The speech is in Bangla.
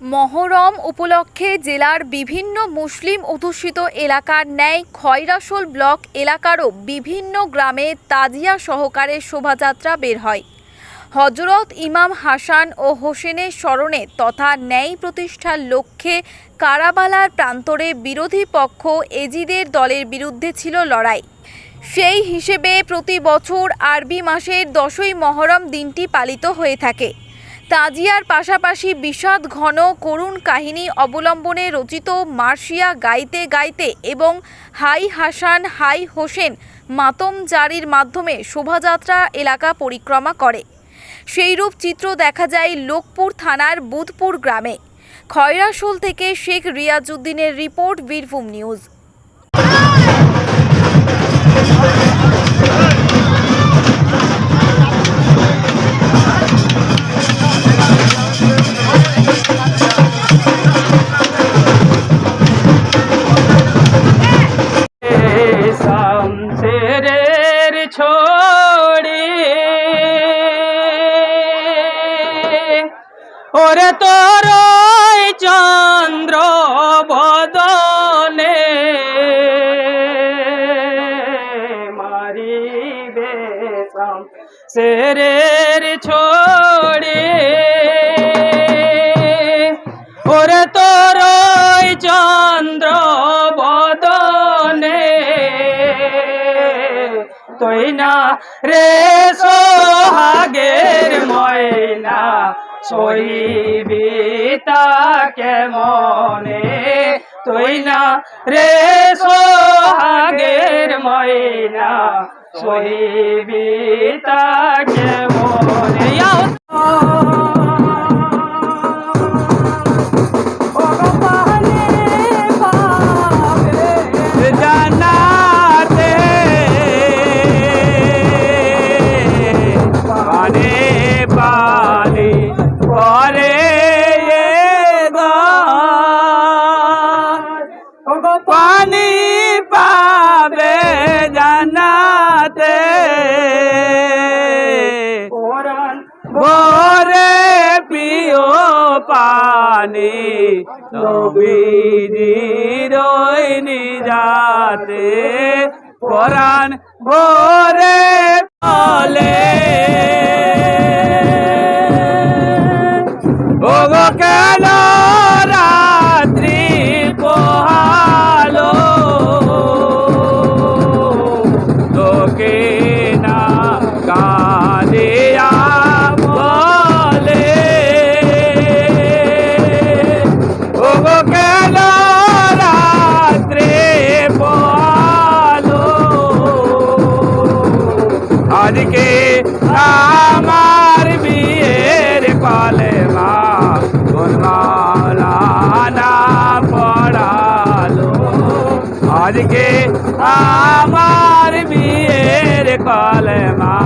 মহরম উপলক্ষে জেলার বিভিন্ন মুসলিম অধ্যুষিত এলাকার ন্যায় খয়রাসোল ব্লক এলাকারও বিভিন্ন গ্রামে তাজিয়া সহকারে শোভাযাত্রা বের হয়। হজরত ইমাম হাসান ও হোসেনের স্মরণে তথা ন্যায় প্রতিষ্ঠার লক্ষ্যে কারাবালার প্রান্তরে বিরোধী পক্ষ এজিদের দলের বিরুদ্ধে ছিল লড়াই। সেই হিসেবে প্রতি বছর আরবি মাসের দশই মহরম দিনটি পালিত হয়ে থাকে। তাজিয়ার পাশাপাশি বিষাদ ঘন করুণ কাহিনী অবলম্বনে রচিত মার্শিয়া গাইতে গাইতে এবং হাই হাসান, হাই হোসেন মাতম জারির মাধ্যমে শোভাযাত্রা এলাকা পরিক্রমা করে। সেইরূপ চিত্র দেখা যায় লোকপুর থানার বুধপুর গ্রামে। খয়রাসোল থেকে শেখ রিয়াজউদ্দিনের রিপোর্ট বীরভূম নিউজ। ওরে তোর চন্দ্র বদনে মারিবে শামশেরের ছোড়ে। ওরে তোর চন্দ্র বদনে তুই না রে সইবি তাকে মনে তুই না রে সোহাগের ময়না সইবি তাকে মনে পানি পাবে জানাতে। ভোরে পিও পানি নবীর যাতে পরাণ ভোরে বলে ওগো কেন আমার বিয়ের কলে মা না পড়ালো। আজকে আমার বিয়ের কলে মা